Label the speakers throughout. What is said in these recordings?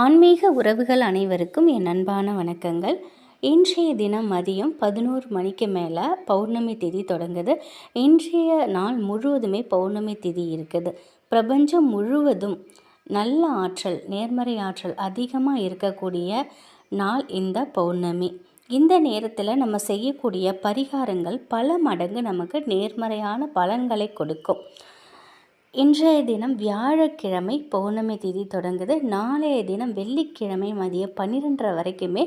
Speaker 1: ஆன்மீக உறவுகள் அனைவருக்கும் என் அன்பான வணக்கங்கள். இன்றைய தினம் மதியம் பதினோரு மணிக்கு மேலே பௌர்ணமி திதி தொடங்குது. இன்றைய நாள் முழுவதுமே பௌர்ணமி திதி இருக்குது. பிரபஞ்சம் முழுவதும் நல்ல ஆற்றல் நேர்மறை ஆற்றல் அதிகமாக இருக்கக்கூடிய நாள் இந்த பௌர்ணமி. இந்த நேரத்தில் நம்ம செய்யக்கூடிய பரிகாரங்கள் பல மடங்கு நமக்கு நேர்மறையான பலன்களை கொடுக்கும். இன்றைய தினம் வியாழக்கிழமை பௌர்ணமி திதி தொடங்குது. நாளைய தினம் வெள்ளிக்கிழமை மதியம் பன்னிரெண்டரை வரைக்குமே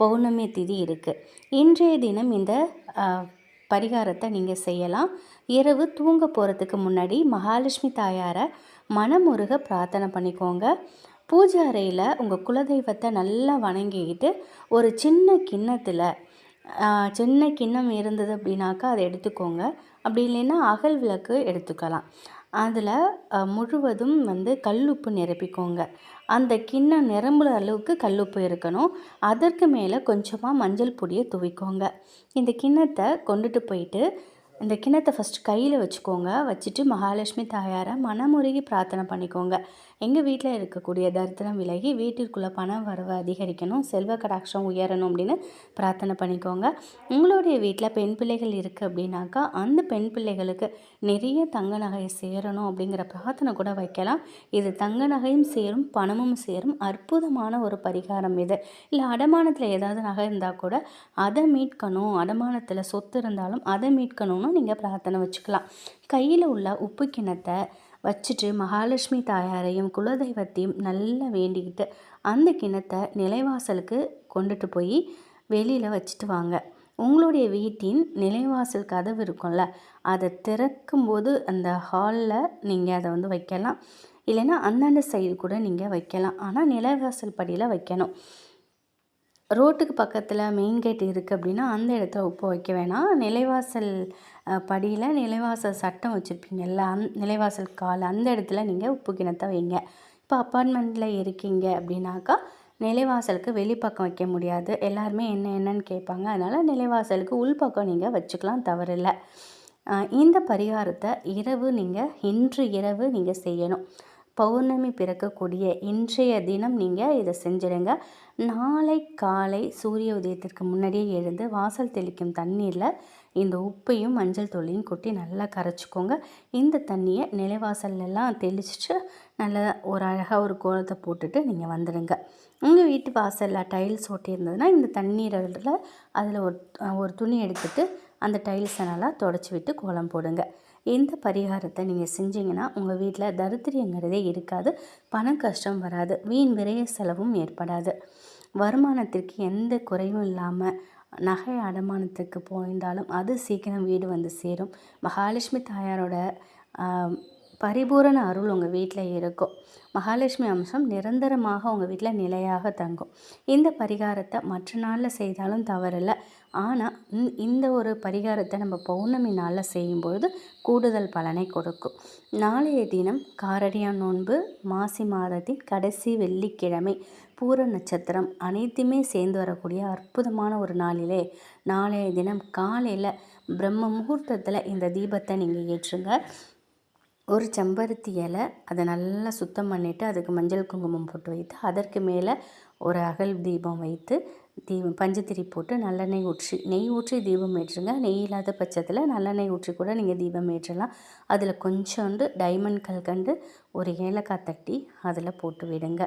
Speaker 1: பௌர்ணமி திதி இருக்குது இன்றைய தினம் இந்த பரிகாரத்தை நீங்கள் செய்யலாம். இரவு தூங்க போகிறதுக்கு முன்னாடி மகாலட்சுமி தாயாரை மனமுருக பிரார்த்தனை பண்ணிக்கோங்க. பூஜை அறையில் உங்கள் குலதெய்வத்தை நல்லா வணங்கிக்கிட்டு ஒரு சின்ன கிண்ணத்தில் சின்ன கிண்ணம் இருந்தது அப்படின்னாக்கா அதை எடுத்துக்கோங்க. அப்படி இல்லைன்னா அகல் விளக்கு எடுத்துக்கலாம். அதில் முழுவதும் வந்து கல்லுப்பு நிரப்பிக்கோங்க. அந்த கிண்ணம் நிரம்புற அளவுக்கு கல்லுப்பு இருக்கணும். அதற்கு மேலே கொஞ்சமாக மஞ்சள் பொடியை துவிக்கோங்க. இந்த கிண்ணத்தை கொண்டுட்டு போயிட்டு இந்த கிணத்தை ஃபஸ்ட் கையில் வச்சுக்கோங்க. வச்சுட்டு மகாலட்சுமி தாயாரை மனமுருகி பிரார்த்தனை பண்ணிக்கோங்க. எங்கள் வீட்டில் இருக்கக்கூடிய தரித்திரம் விலகி வீட்டிற்குள்ளே பணம் வரவை அதிகரிக்கணும் செல்வ கடாட்சம் உயரணும் அப்படின்னு பிரார்த்தனை பண்ணிக்கோங்க. உங்களுடைய வீட்டில் பெண் பிள்ளைகள் இருக்குது அப்படின்னாக்கா அந்த பெண் பிள்ளைகளுக்கு நிறைய தங்க நகை சேரணும் அப்படிங்கிற பிரார்த்தனை கூட வைக்கலாம். இது தங்க நகையும் சேரும் பணமும் சேரும். அற்புதமான ஒரு பரிகாரம் இது. இல்லை அடமானத்தில் ஏதாவது நகை இருந்தால் கூட அதை மீட்கணும். அடமானத்தில் சொத்து இருந்தாலும் அதை மீட்கணும்னு நீங்கள் பிரார்த்தனை வச்சுக்கலாம். கையில் உள்ள உப்பு கிணத்தை வச்சுட்டு மகாலட்சுமி தாயாரையும் குலதெய்வத்தையும் நல்லா வேண்டிக்கிட்டு அந்த கிணத்தை நிலைவாசலுக்கு கொண்டுட்டு போய் வெளியில் வச்சுட்டு வாங்க. உங்களுடைய வீட்டின் நிலைவாசல் கதவு இருக்கும்ல அதை திறக்கும்போது அந்த ஹாலில் நீங்கள் அதை வந்து வைக்கலாம். இல்லைன்னா அந்தாண்ட சைடு கூட நீங்கள் வைக்கலாம். ஆனால் நிலைவாசல் படியில் வைக்கணும். ரோட்டுக்கு பக்கத்தில் மெயின் கேட் இருக்குது அப்படின்னா அந்த இடத்துல உப்பு வைக்க வேணாம். நிலைவாசல் படியில் நிலைவாசல் சட்டம் வச்சுருப்பீங்கல்ல அந் நிலைவாசல் கால் அந்த இடத்துல நீங்கள் உப்பு கிணத்தை வைங்க. இப்போ அப்பார்ட்மெண்ட்டில் இருக்கீங்க அப்படின்னாக்கா நிலைவாசலுக்கு வெளிப்பக்கம் வைக்க முடியாது. எல்லாருமே என்ன என்னன்னு கேட்பாங்க. அதனால் நிலைவாசலுக்கு உள்பக்கம் நீங்கள் வச்சுக்கலாம் தவறில்லை. இந்த பரிகாரத்தை இரவு நீங்கள் இன்று இரவு நீங்கள் செய்யணும். பௌர்ணமி பிறக்கக்கூடிய இன்றைய தினம் நீங்கள் இதை செஞ்சிடுங்க நாளை காலை சூரிய உதயத்திற்கு முன்னாடியே எழுந்து வாசல் தெளிக்கும் தண்ணீரில் இந்த உப்பையும் மஞ்சள் தூளையும் கொட்டி நல்லா கரைச்சிக்கோங்க. இந்த தண்ணியை நிலைவாசல்லாம் தெளிச்சிட்டு நல்லா ஒரு அழகாக ஒரு கோலத்தை போட்டுட்டு நீங்கள் வந்துடுங்க உங்கள் வீட்டு வாசலில் டைல்ஸ் ஒட்டியிருந்ததுன்னா இந்த தண்ணீரில் அதில் ஒரு ஒரு துணி எடுத்துகிட்டு அந்த டைல்ஸை நல்லா தொடச்சி விட்டு கோலம் போடுங்க. இந்த பரிகாரத்தை நீங்கள் செஞ்சீங்கன்னா உங்கள் வீட்டில் தரித்திரியங்கிறதே இருக்காது பண கஷ்டம் வராது வீண் விரைய செலவும் ஏற்படாது. வருமானத்திற்கு எந்த குறைவும் இல்லாமல் நகை அடமானத்துக்கு போயிருந்தாலும் அது சீக்கிரம் வீடு வந்து சேரும். மகாலட்சுமி தாயாரோட பரிபூரண அருள் உங்கள் வீட்டில் இருக்கும். மகாலட்சுமி அம்சம் நிரந்தரமாக உங்கள் வீட்டில் நிலையாக தங்கும். இந்த பரிகாரத்தை மற்ற நாளில் செய்தாலும் தவறில்லை. ஆனால் இந்த ஒரு பரிகாரத்தை நம்ம பௌர்ணமி நாளில் செய்யும்பொழுது கூடுதல் பலனை கொடுக்கும். நாளைய தினம் காரடியா நோன்பு மாசி மாதத்தின் கடைசி வெள்ளிக்கிழமை பூர நட்சத்திரம் அனைத்துமே சேர்ந்து வரக்கூடிய அற்புதமான ஒரு நாளிலே நாளைய தினம் காலையில் பிரம்ம முகூர்த்தத்தில் இந்த தீபத்தை நீங்கள் ஏற்றுங்க. ஒரு செம்பருத்தி இலை அதை நல்லா சுத்தம் பண்ணிவிட்டு அதுக்கு மஞ்சள் குங்குமம் போட்டு வைத்து அதற்கு மேலே ஒரு அகல் தீபம் வைத்து தீபம் பஞ்சத்திரி போட்டு நல்லெண்ணெய் ஊற்றி நெய் ஊற்றி தீபம் ஏற்றுங்க. நெய் இல்லாத பட்சத்தில் நல்லெண்ணெய் ஊற்றி கூட நீங்கள் தீபம் ஏற்றலாம். அதில் கொஞ்சோண்டு டைமண்ட் கல்கண்டு ஒரு ஏலக்காய் தட்டி அதில் போட்டு விடுங்க.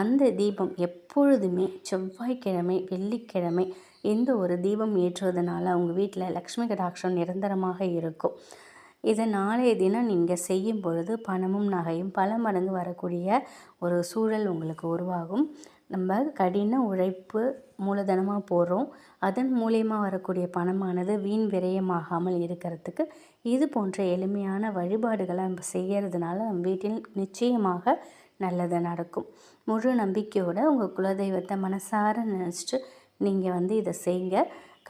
Speaker 1: அந்த தீபம் எப்பொழுதுமே செவ்வாய்க்கிழமை வெள்ளிக்கிழமை எந்த ஒரு தீபம் ஏற்றுவதனால உங்கள் வீட்டில் லக்ஷ்மி கடாட்சம் நிரந்தரமாக இருக்கும். இதை நாளைய தினம் நீங்கள் செய்யும் பொழுது பணமும் நகையும் பல மடங்கு வரக்கூடிய ஒரு சூழல் உங்களுக்கு உருவாகும். நம்ம கடின உழைப்பு மூலதனமாக போடுறோம். அதன் மூலயமா வரக்கூடிய பணமானது வீண் விரயமாகாமல் இருக்கிறதுக்கு இது போன்ற எளிமையான வழிபாடுகளை நம்ம செய்கிறதுனால நம்ம வீட்டில் நிச்சயமாக நல்லது நடக்கும். முழு நம்பிக்கையோடு உங்கள் குலதெய்வத்தை மனசார நினச்சிட்டு நீங்கள் வந்து இதை செய்யுங்க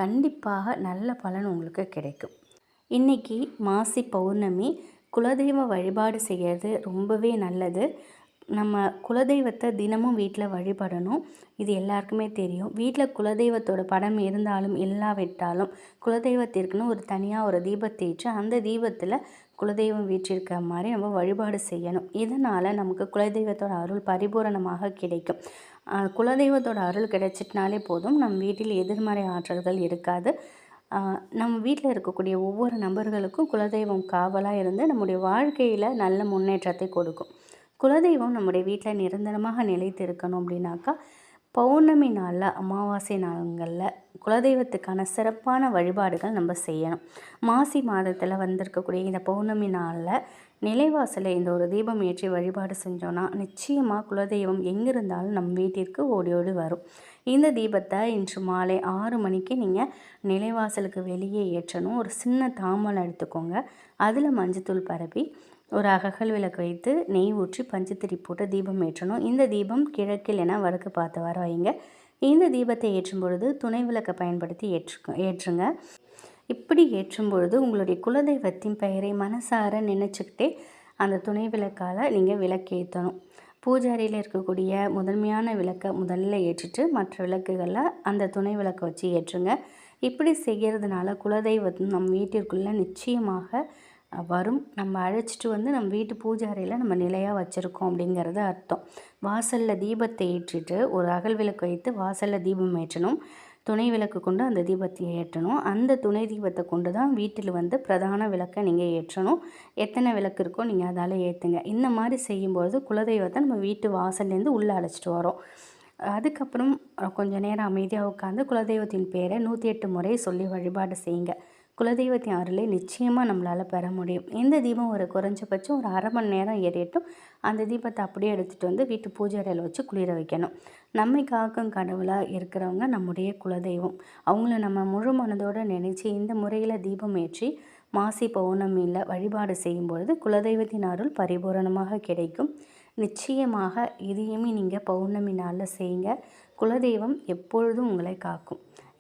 Speaker 1: கண்டிப்பாக நல்ல பலன் உங்களுக்கு கிடைக்கும். இன்றைக்கி மாசி பௌர்ணமி குலதெய்வ வழிபாடு செய்கிறது ரொம்பவே நல்லது. நம்ம குலதெய்வத்தை தினமும் வீட்டில் வழிபடணும். இது எல்லாருக்குமே தெரியும். வீட்டில் குலதெய்வத்தோட படம் இருந்தாலும் இல்லாவிட்டாலும் குலதெய்வத்திற்குன்னு ஒரு தனியாக ஒரு தீபத்தை ஏற்று அந்த தீபத்தில் குலதெய்வம் வீற்றிருக்க மாதிரி நம்ம வழிபாடு செய்யணும். இதனால் நமக்கு குலதெய்வத்தோட அருள் பரிபூரணமாக கிடைக்கும். குலதெய்வத்தோட அருள் கிடைச்சிட்டனாலே போதும். நம் வீட்டில் எதிர்மறை ஆற்றல்கள் இருக்காது. நம்ம வீட்டில் இருக்கக்கூடிய ஒவ்வொரு நபர்களுக்கும் குலதெய்வம் காவலாக இருந்து நம்முடைய வாழ்க்கையில் நல்ல முன்னேற்றத்தை கொடுக்கும். குலதெய்வம் நம்முடைய வீட்டில் நிரந்தரமாக நிலைத்து இருக்கணும் அப்படின்னாக்கா பௌர்ணமி நாளில் அமாவாசை நாள்களில் குலதெய்வத்துக்கான சிறப்பான வழிபாடுகள் நம்ம செய்யணும். மாசி மாதத்தில் வந்திருக்கக்கூடிய இந்த பௌர்ணமி நாளில் நிலைவாசலில் இந்த ஒரு தீபம் ஏற்றி வழிபாடு செஞ்சோன்னா நிச்சயமாக குலதெய்வம் எங்கே இருந்தாலும் நம் வீட்டிற்கு ஓடி ஓடி வரும். இந்த தீபத்தை இன்று மாலை ஆறு மணிக்கு நீங்கள் நிலைவாசலுக்கு வெளியே ஏற்றணும். ஒரு சின்ன தாமலை எடுத்துக்கோங்க. அதில் மஞ்சத்தூள் பரப்பி ஒரு அககல் விளக்கு வைத்து நெய் ஊற்றி பஞ்சத்திரி போட்டு தீபம் ஏற்றணும். இந்த தீபம் கிழக்கில் என வடக்கு பார்த்து வர வைங்க இந்த தீபத்தை ஏற்றும் பொழுது துணை விளக்கை பயன்படுத்தி ஏற்று ஏற்றுங்க. இப்படி ஏற்றும் பொழுது உங்களுடைய குலதெய்வத்தின் பெயரை மனசார நினச்சிக்கிட்டே அந்த துணை விளக்கால் நீங்கள் விளக்கேற்றணும். பூஜாரியில் இருக்கக்கூடிய முதன்மையான விளக்கை முதல்ல ஏற்றிட்டு மற்ற விளக்குகளில் அந்த துணை விளக்கை வச்சு ஏற்றுங்க. இப்படி செய்கிறதுனால குலதெய்வம் நம் வீட்டிற்குள்ளே நிச்சயமாக வரும். நம்ம அழைச்சிட்டு வந்து நம்ம வீட்டு பூஜை அறையில் நம்ம நிலையாக வச்சுருக்கோம் அப்படிங்கிறது அர்த்தம். வாசலில் தீபத்தை ஏற்றிட்டு ஒரு அகல் விளக்கு வைத்து வாசலில் தீபம் ஏற்றணும். துணை விளக்கு கொண்டு அந்த தீபத்தை ஏற்றணும். அந்த துணை தீபத்தை கொண்டு தான் வீட்டில் வந்து பிரதான விளக்கை நீங்கள் ஏற்றணும். எத்தனை விளக்கு இருக்கோ நீங்கள் அதால் ஏற்றுங்க இந்த மாதிரி செய்யும்போது குலதெய்வத்தை நம்ம வீட்டு வாசல்லேருந்து உள்ளே அழைச்சிட்டு வரோம். அதுக்கப்புறம் கொஞ்சம் நேரம் அமைதியாக உட்காந்து குலதெய்வத்தின் பேரை நூற்றி எட்டு முறை சொல்லி வழிபாடு செய்யுங்க. குலதெய்வத்தின் அருளை நிச்சயமாக நம்மளால் பெற முடியும். எந்த தீபம் ஒரு குறைஞ்சபட்சம் ஒரு அரை மணி நேரம் ஏறிட்டும். அந்த தீபத்தை அப்படியே எடுத்துகிட்டு வந்து வீட்டு பூஜை அறையில் வச்சு குளிர வைக்கணும். நம்மை காக்கும் கடவுளாக இருக்கிறவங்க நம்முடைய குலதெய்வம். அவங்கள நம்ம முழு மனதோடு நினச்சி இந்த முறையில் தீபம் ஏற்றி மாசி பௌர்ணமியில் வழிபாடு செய்யும்பொழுது குலதெய்வத்தின் அருள் பரிபூரணமாக கிடைக்கும். நிச்சயமாக இதையுமே நீங்கள் பௌர்ணமி நாளில் செய்யுங்க. குலதெய்வம் எப்பொழுதும் உங்களை காக்கும்.